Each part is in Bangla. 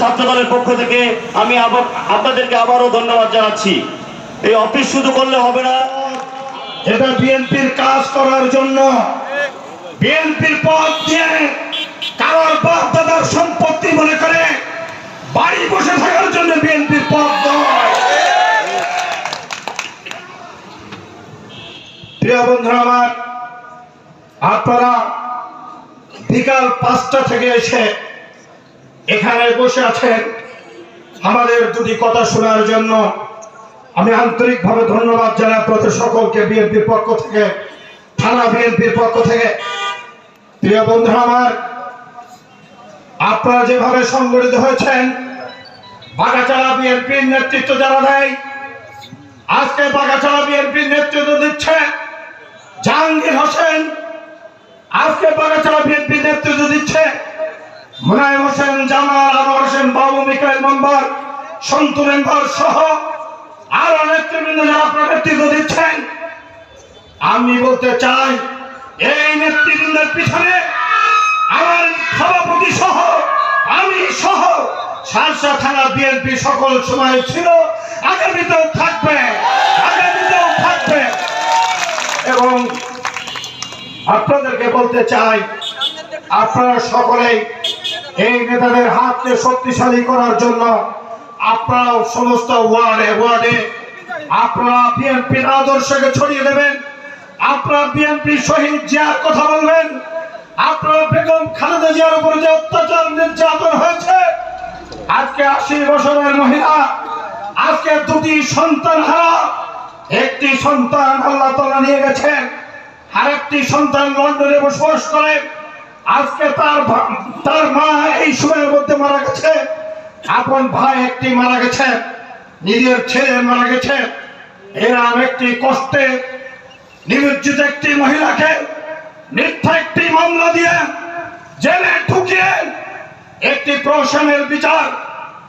ছাত্র দলের পক্ষ থেকে আমি আপনাদেরকে আবারও ধন্যবাদ জানাচ্ছি। এই অফিস শুধু করলে হবে না এটা বিএনপির কাজ করার জন্য। বিএনপির পদ দিয়ে কারোর বাপ দাদার সম্পত্তি মনে করে বাড়ি বসে থাকার জন্য বিএনপির নয়। প্রিয় বন্ধুরা আমার, আপনারা বিকাল পাঁচটা থেকে এসে এখানে বসে আছেন আমাদের দুটি কথা শোনার জন্য। আমি আন্তরিকভাবে ধন্যবাদ জানাই আপনাদের সকলকে বিএনপির পক্ষ থেকে, থানা বিএনপির পক্ষ থেকে। প্রিয় বন্ধুরা আমার, আপনারা যেভাবে সংগঠিত হয়েছেন বাগাচালা বিএনপির নেতৃত্ব যারা দেয়, আজকে বাগাচালা বিএনপির নেতৃত্ব দিচ্ছে জাহাঙ্গীর হোসেন। আজকে বাগাচালা বিএনপির নেতৃত্ব দিচ্ছে মুনাইম হোসেন, জামাল আনোয়ার হোসেন, বাবু মিকাইল মেম্বার, সন্তু মেম্বার সহ আরও নেতৃবৃন্দ যারা আপনার নেতৃত্ব দিচ্ছেন, আমি বলতে চাই, এই নেতৃবৃন্দের পিছনে আমার সভাপতি সহ, আমি সহ সারসা থানা বিএনপি সকল সময় ছিল আগামীতেও থাকবে আগামীতেও থাকবে। এবং আপনাদেরকে বলতে চাই, আপনারা সকলেই এই নেতাদের হাতকে শক্তিশালী করার জন্য আপনারা সমস্ত ওয়ার্ডে ওয়ার্ডে আপনারা বিএনপির আদর্শকে ছড়িয়ে দেবেন। আপনারা বিএনপি শহীদ জিয়ার কথা বলবেন। আপনারা বেগম খালেদা জিয়ার উপরে যে অত্যাচার নির্যাতন হয়েছে, আজকে আশি বছরের মহিলা, আজকে দুটি সন্তান হারা। একটি সন্তান আল্লাহ তালা নিয়ে গেছেন, আরেকটি সন্তান লন্ডনে বসবাস করে আজকে তার তার মা এই সময়ের মধ্যে মারা গেছে। আপন ভাই একটি মারা গেছে। নিজের ছেলে মারা গেছে। এরম একটি কষ্টে নিমজ্জিত একটি মহিলাকে মিথ্যা একটি মামলা দিয়ে জেলে ঢুকিয়ে একটি প্রশাসনের বিচার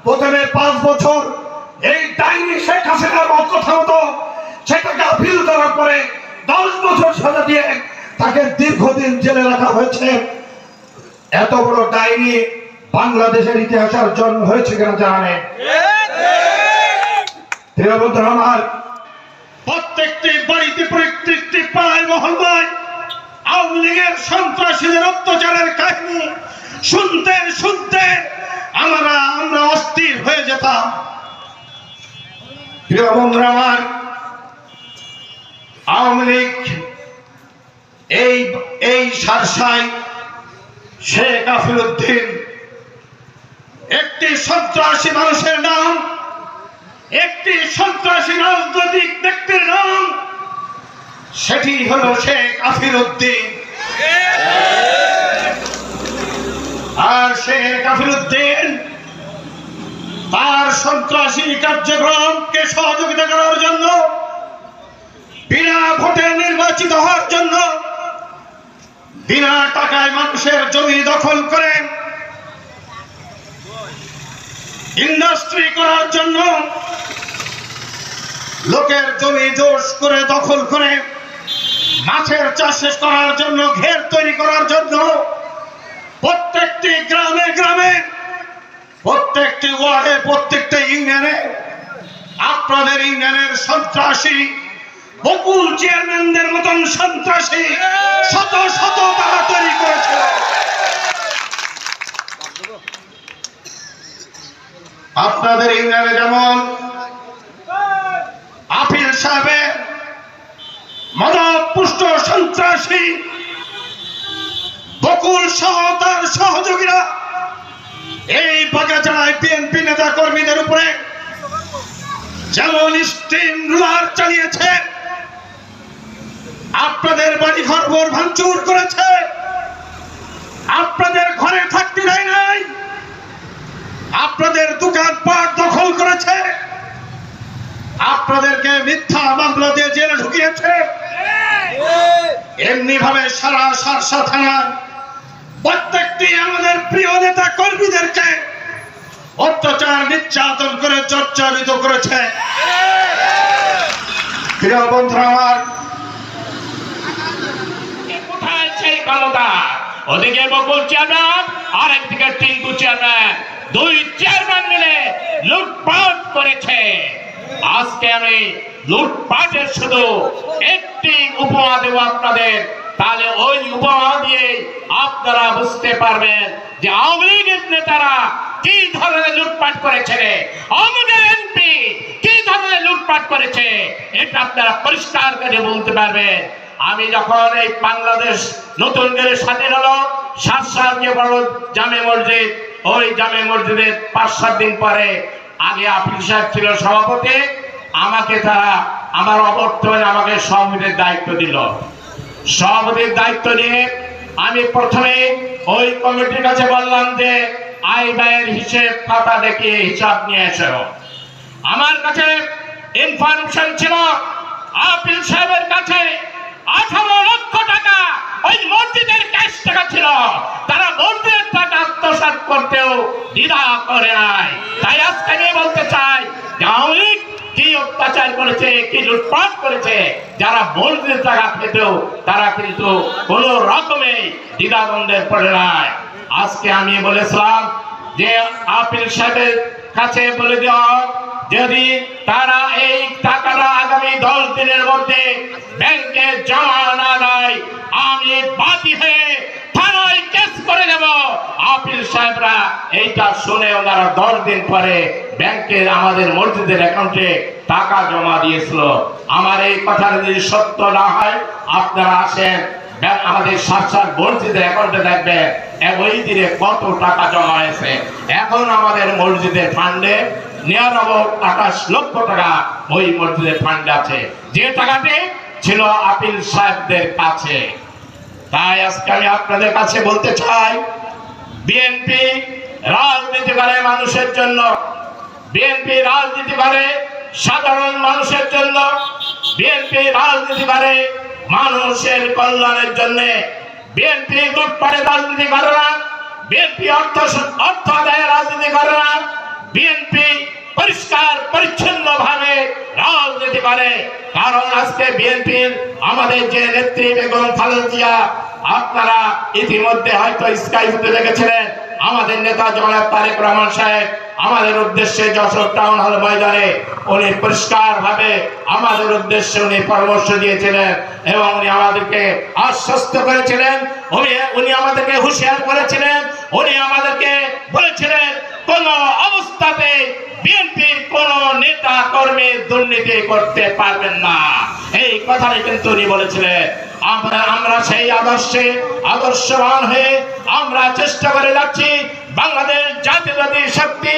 প্রথমে পাঁচ বছর এই ডাইনি শেখ হাসিনার কথা মতো সেটাকে আপিল করার পরে দশ বছর সাজা দিয়ে তাকে দীর্ঘদিন জেলে রাখা হয়েছে। এত বড় ডাইনি বাংলাদেশের ইতিহাসে আর জন্ম হয়েছে কিনা জানে? আমার, প্রত্যেকটি বাড়িতে প্রত্যেকটি পাড়ায় মহল্লায় আওয়ামী লীগের সন্ত্রাসীদের অত্যাচারের কাহিনী শুনতে শুনতে আমরা আমরা অস্থির হয়ে যেতাম। প্রিয় বন্ধুরা আমার, আওয়ামী লীগ এই এই সারসাই শেখ আফিরুদ্দিন, একটি সন্ত্রাসী মানুষের নাম, একটি সন্ত্রাসী রাজনৈতিক ব্যক্তির নাম, সেটি হল শেখ আফিরুদ্দিন। আর শেখ আফিরুদ্দিন, তার সন্ত্রাসী কার্যক্রমকে সহযোগিতা করার জন্য, বিনা ভোটে নির্বাচিত হওয়ার জন্য বিনা টাকায় মানুষের জমি দখল করে ইন্ডাস্ট্রি করার জন্য লোকের জমি দোষ করে দখল করে, মাছের চাষ করার জন্য, ঘের তৈরি করার জন্য প্রত্যেকটি গ্রামে গ্রামে, প্রত্যেকটি ওয়ার্ডে, প্রত্যেকটা ইউনিয়নে, আপনাদের ইউনিয়নের সন্ত্রাসী বকুল চেয়ারম্যানদের মতন সন্ত্রাসী শত শত তারা তৈরি করেছে। আপনাদের ইউনিয়নে যেমন আপিল সাহেবের পুষ্ট সন্ত্রাসী, বকুল সহ তার সহযোগীরা এই বাগাচাড়ায় বিএনপি নেতা কর্মীদের উপরে যেমন স্টিম রুলার চালিয়েছে আপনাদের বাড়ি ঘর ভোর ভাঙচুর করেছে। আপনাদের ঘরে থাকতে দেয় নাই। আপনাদের দোকান পাট দখল করেছে। আপনাদেরকে মিথ্যা মামলা দিয়ে জেলে ঢুকিয়েছে। এমনি ভাবে সারা সারসা থানার প্রত্যেকটি আমাদের প্রিয় নেতা কর্মীদেরকে অত্যাচার, নির্যাতন করে চর্চারিত করেছে। প্রিয় বন্ধুরা আমার ওদিকে বকুল চেয়ারম্যান আর একদিকে টিঙ্কু চেয়ারম্যান। দুই চেয়ার লুটপাট করেছে। আজকে আমি লুটপাটের শুধু একটি উপমা দেব আপনাদের, তাহলে ওই উপমা দিয়ে আপনারা বুঝতে পারবেন যে আওয়ামী লীগের নেতারা কি ধরনের লুটপাট করেছে আমাদের এমপি কি ধরনের লুটপাট করেছে, এটা আপনারা পরিষ্কার করে বলতে পারবেন। আমি যখন এই বাংলাদেশ নতুন করে স্বাধীন হলো, সাত সাত যে বড় জামে মসজিদ, ওই জামে মসজিদের পাঁচ, সাত দিন পরে আগে আপিল সাহেব ছিল সভাপতি, আমাকে তারা আমার অবর্তমানে আমাকে সভাপতির দায়িত্ব দিল। সভাপতির দায়িত্ব নিয়ে আমি প্রথমে ওই কমিটির কাছে বললাম যে আয় ব্যয়ের হিসেব খাতা দেখিয়ে হিসাব নিয়ে এসো। আমার কাছে ইনফরমেশন ছিল আপিল সাহেবের কাছে। আঠারো লক্ষ টাকা ওই মসজিদের ক্যাশ টাকা ছিল। তারা মসজিদের টাকা আত্মসাৎ করতেও দ্বিধা করে নাই। তাই আজকে আমি বলতে চাই আওয়ামী কি অত্যাচার করেছে, কি লুটপাট করেছে, যারা মসজিদের টাকা খেতেও তারা কিন্তু কোন রকমে দ্বিধাদ্বন্দ্বে পড়ে নাই। আজকে আমি বলেছিলাম যে আপিল সাহেবের কাছে বলে দেওয়া যদি তারা এই টাকাটা আগামী দশ দিনের মধ্যে ব্যাংকে জমা না দেয়, আমি বাদী হয়ে থানায় কেস করে দেব। আপিল সাহেবরা এইটা শুনে ওনারা দশ দিন পরে ব্যাংকের আমাদের মসজিদের অ্যাকাউন্টে টাকা জমা দিয়েছিল। আমার এই কথা যদি সত্য না হয়, আপনারা আসেন আমাদের সাত সাত মসজিদের অ্যাকাউন্টে দেখবেন ওই দিনে কত টাকা জমা হয়েছে। এখন আমাদের মসজিদের ফান্ডে নিরানব্বই আঠাশ লক্ষ টাকা ওই মসজিদের ফান্ডে আছে। যে টাকাটি ছিল আপিল সাহেবদের কাছে। তাই আজকে আমি আপনাদের কাছে বলতে চাই, বিএনপি রাজনীতি করে মানুষের জন্য, বিএনপি রাজনীতি করে সাধারণ মানুষের জন্য, বিএনপি রাজনীতি করে মানুষের কল্যাণের জন্য। বিএনপি লুটপাটে রাজনীতি করে না, বিএনপি অর্থ অর্থ আদায়ে রাজনীতি করে না, বিএনপি পরিষ্কার পরিচ্ছন্ন ভাবে রাজনীতি করে। কারণ আজকে বিএনপির আমাদের যে নেত্রী বেগম খালেদা জিয়া আপনারা ইতিমধ্যে হয়তো স্কাইপে দেখেছিলেন। আমাদের নেতা জনাব তারেক রহমান সাহেব, আমাদের উদ্দেশ্যে যশোর টাউন হল ময়দানে উনি পরিষ্কার ভাবে আমাদের উদ্দেশ্যে উনি পরামর্শ দিয়েছিলেন এবং উনি আমাদেরকে আশ্বস্ত করেছিলেন। উনি উনি আমাদেরকে হুঁশিয়ার করেছিলেন। উনি আমাদেরকে বলেছিলেন, কোন অবস্থাতে নেতা কর্মী দুর্নীতি করতে পারবেন না। এই কথাটি কিন্তু উনি বলেছিলেন। আমরা আমরা সেই আদর্শে, আদর্শবান হয়ে আমরা চেষ্টা করে যাচ্ছি। বাংলাদেশ জাতীয়তাবাদী শক্তি